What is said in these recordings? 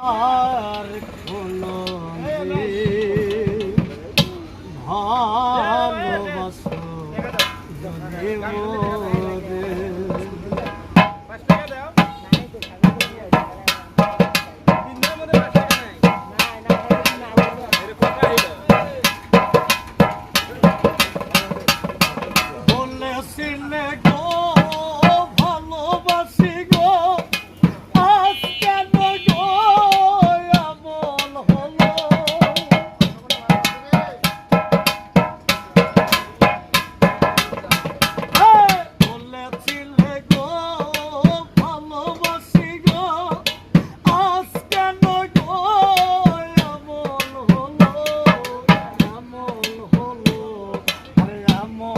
আর কোনো ভালোবাসো বলেছিলে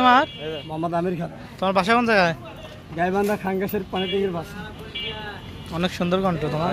তোমার? মোহাম্মদ আমির খান। তোমার বাসা কোন জায়গায়? গাইবান্ধা খাঙ্গাসের পানিটিগির বাসা। অনেক সুন্দর কণ্ঠ তোমার।